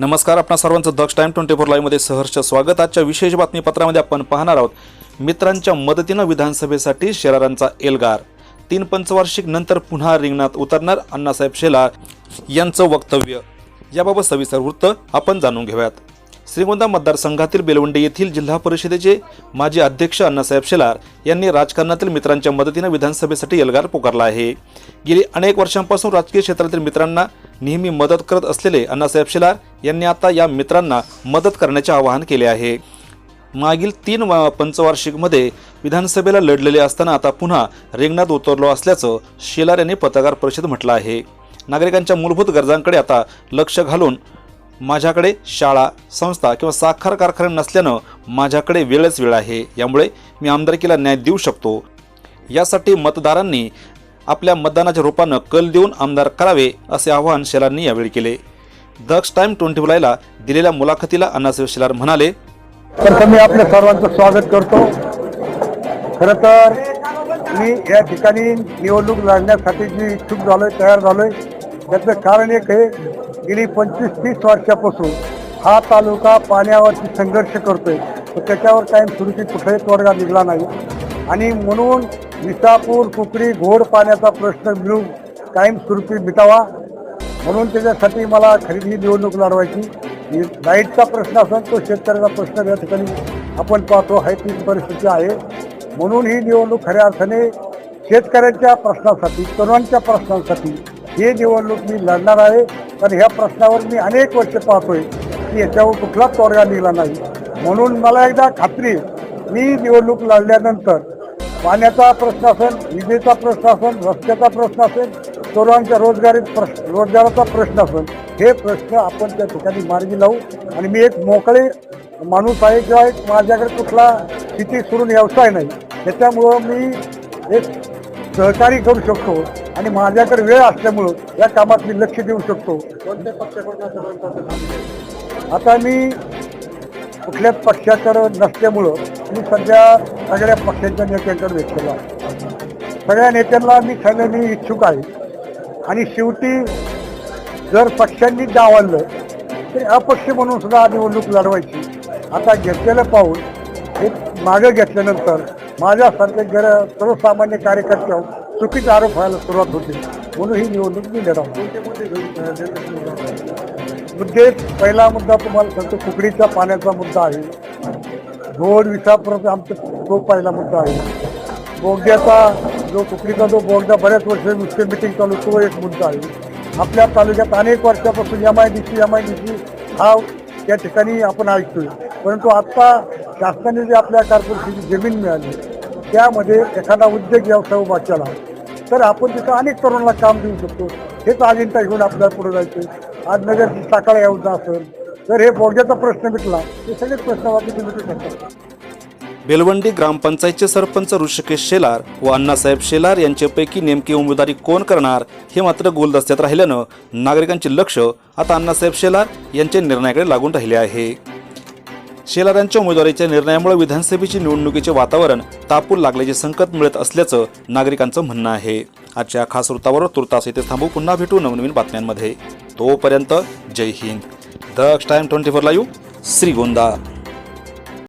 नमस्कार आपणा सर्वांचं दक्ष टाईम ट्वेंटी फोर लाईव्हमध्ये सहर्ष स्वागत. आजच्या विशेष बातमीपत्रामध्ये आपण पाहणार आहोत मित्रांच्या मदतीनं विधानसभेसाठी शेरारांचा एल्गार. तीन पंचवार्षिक नंतर पुन्हा रिंगणात उतरणार अण्णासाहेब शेलार यांचं वक्तव्य. याबाबत सविस्तर वृत्त आपण जाणून घेऊयात. श्रीगोंदा मतदारसंघातील बेलवंडे येथील जिल्हा परिषदेचे माजी अध्यक्ष अण्णासाहेब शेलार यांनी राजकारणातील मित्रांच्या मदतीनं विधानसभेसाठी एल्गार पुकारला आहे. गेली अनेक वर्षांपासून राजकीय क्षेत्रातील मित्रांना नेहमी मदत करत असलेले अण्णासाहेब शेलार यांनी आता या मित्रांना मदत करण्याचे आवाहन केले आहे. मागील तीन वा- पंचवार्षिकमध्ये विधानसभेला लढलेले असताना आता पुन्हा रिंगणात उतरलो असल्याचं शेलार यांनी पत्रकार परिषद म्हटलं आहे. नागरिकांच्या मूलभूत गरजांकडे आता लक्ष घालून माझ्याकडे शाळा संस्था किंवा साखर कारखाने नसल्यानं माझ्याकडे वेळच वेळ आहे. यामुळे मी आमदारकीला न्याय देऊ शकतो. यासाठी मतदारांनी आपल्या मतदानाच्या रूपानं कल देऊन आमदार करावे असे आवाहन शेलांनी यावेळी केले. दक्ष टाइम ट्वेंटी ला दिलेल्या मुलाखतीला अण्णासाहेब शेलार म्हणाले तर मी आपल्या सर्वांचं स्वागत करतो. खरं तर मी या ठिकाणी निवडणूक लढण्यासाठी जी इच्छुक झालोय तयार झालोय त्याचं कारण एक आहे गेली पंचवीस तीस वर्षापासून हा तालुका पाण्यावरती संघर्ष करतोय. तर त्याच्यावर सुरुची कुठलाही तोडगा निघाला नाही. आणि म्हणून विसापूर कुकडी घोड पाण्याचा प्रश्न मिळून कायमस्वरूपी मिटावा. म्हणून त्याच्यासाठी मला खरेदी निवडणूक लढवायची. लाईटचा प्रश्न असेल तो शेतकऱ्याचा प्रश्न या ठिकाणी आपण पाहतो आहे ती परिस्थिती आहे. म्हणून ही निवडणूक खऱ्या अर्थाने शेतकऱ्यांच्या प्रश्नासाठी तरुणांच्या प्रश्नांसाठी ही निवडणूक मी लढणार आहे. कारण ह्या प्रश्नावर मी अनेक वर्ष पाहतोय की याच्यावर कुठलाच तोडगा निघाला नाही. म्हणून मला एकदा खात्री मी निवडणूक लढल्यानंतर पाण्याचा प्रश्न असेल विजेचा प्रश्न असेल रस्त्याचा प्रश्न असेल तरुणांच्या रोजगारीत प्रश्न रोजगाराचा प्रश्न असेल हे प्रश्न आपण त्या ठिकाणी मार्गी लावू. आणि मी एक मोकळे माणूस आहे किंवा एक माझ्याकडे कुठला शेती सोडून व्यवसाय नाही त्याच्यामुळं मी एक सहकार्य करू शकतो आणि माझ्याकडे वेळ असल्यामुळं या कामात मी लक्ष देऊ शकतो. कोणत्या पक्षाकडून आता मी कुठल्याच पक्षाकडं नसल्यामुळं मी सध्या सगळ्या पक्षांच्या नेत्यांकडे भेटलेलो आहे. सगळ्या नेत्यांना मी सांगण्याने इच्छुक आहे. आणि शेवटी जर पक्षांनी डावललं तर अपक्ष म्हणून सुद्धा निवडणूक लढवायची. आता घेतलेलं पाऊल हे मागं घेतल्यानंतर माझ्यासारखे गर सर्वसामान्य कार्यकर्त्यावर चुकीचे आरोप व्हायला सुरुवात होते म्हणून ही निवडणूक मी लढवतो मुद्दे पहिला मुद्दा तुम्हाला सांगतो कुकडीच्या पाण्याचा मुद्दा आहे. घोड विसापर्यंत आमचा तो पहिला मुद्दा आहे. बोगद्याचा जो चुकीचा जो बोगदा बऱ्याच वर्ष नुसते मिटिंग चालू तो एक मुद्दा आहे. आपल्या तालुक्यात अनेक वर्षापासून M I D C M I D C हा त्या ठिकाणी आपण ऐकतोय. परंतु आत्ता शासनाने जी आपल्या कॉर्पोरेशनची जमीन मिळाली त्यामध्ये एखादा उद्योग व्यवसाय उभा केला तर आपण तिथं अनेक तरुणांना काम देऊ शकतो. हेच अजिंठा घेऊन आपल्याला पुढे जायचं आज नगर साखळा योजना असेल तर हे बोगद्याचा प्रश्न मिटला. हे सगळेच प्रश्न आपण मिटू शकतात बेलवंडी ग्रामपंचायतचे सरपंच ऋषिकेश शेलार व अण्णासाहेब शेलार यांच्यापैकी नेमकी उमेदवारी कोण करणार हे मात्र गुलदस्त्यात राहिल्यानं नागरिकांचे लक्ष आता अण्णासाहेब शेलार यांच्या निर्णयाकडे लागून राहिले आहे. शेलार यांच्या उमेदवारीच्या निर्णयामुळे विधानसभेची निवडणुकीचे वातावरण तापू लागल्याचे संकट मिळत असल्याचं नागरिकांचं म्हणणं आहे. आजच्या खास वृत्तावर तुर्तास येथे थांबू. पुन्हा भेटू नवनवीन बातम्यांमध्ये. तोपर्यंत जय Hind. Daksh time twenty four live Shrigonda.